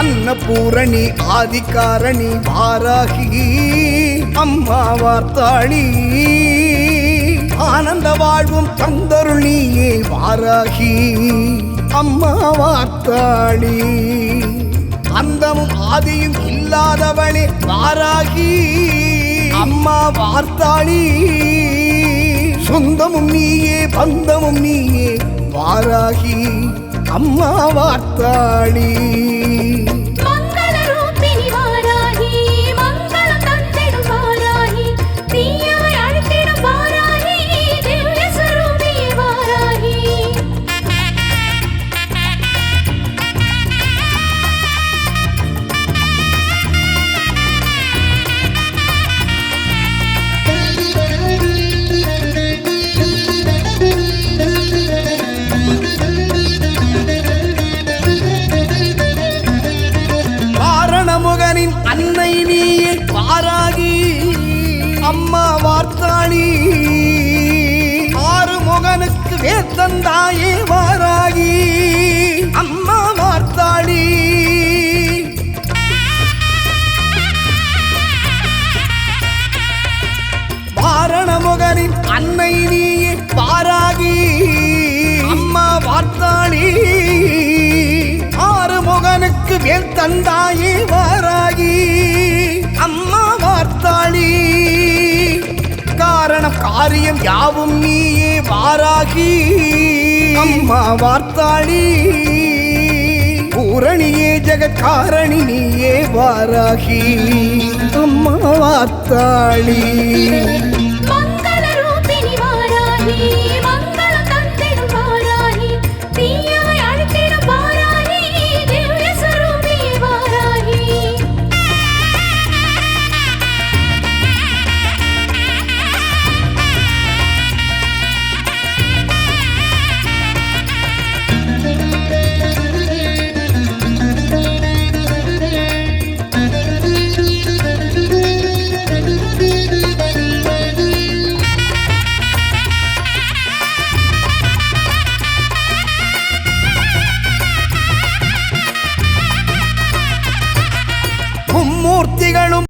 அன்னபூரணி ஆதிகாரணி வாராகி. அம்மா வார்த்தாளி. ஆனந்த வாழ்வும் தந்தருள் நீயே வாராகி. அம்மா வார்த்தாளி. அந்தமும் ஆதியும் இல்லாதவளே வாராகி. அம்மா வார்த்தாளி. சொந்தமும் நீயே பந்தமும் நீயே வாராகி. அம்மா வார்த்தாளி. வார்த்தாளி ஆறுமுகனுக்கு வேத்தந்தாயே வாராகி. அம்மா வார்த்தாளி வாரணமுகனின் அன்னை நீயே வாராகி. அம்மா வார்த்தாளி ஆறுமுகனுக்கு மேல் தந்தாயே வாராகி. அம்மா வார்த்தாளி காரியம் யாவும் நீயே வாராகி. அம்மா வார்த்தாளி பூரணியே ஜெகத்காரணி நீயே வாராகி. அம்மா வார்த்தாளி. മൂർത്തികളും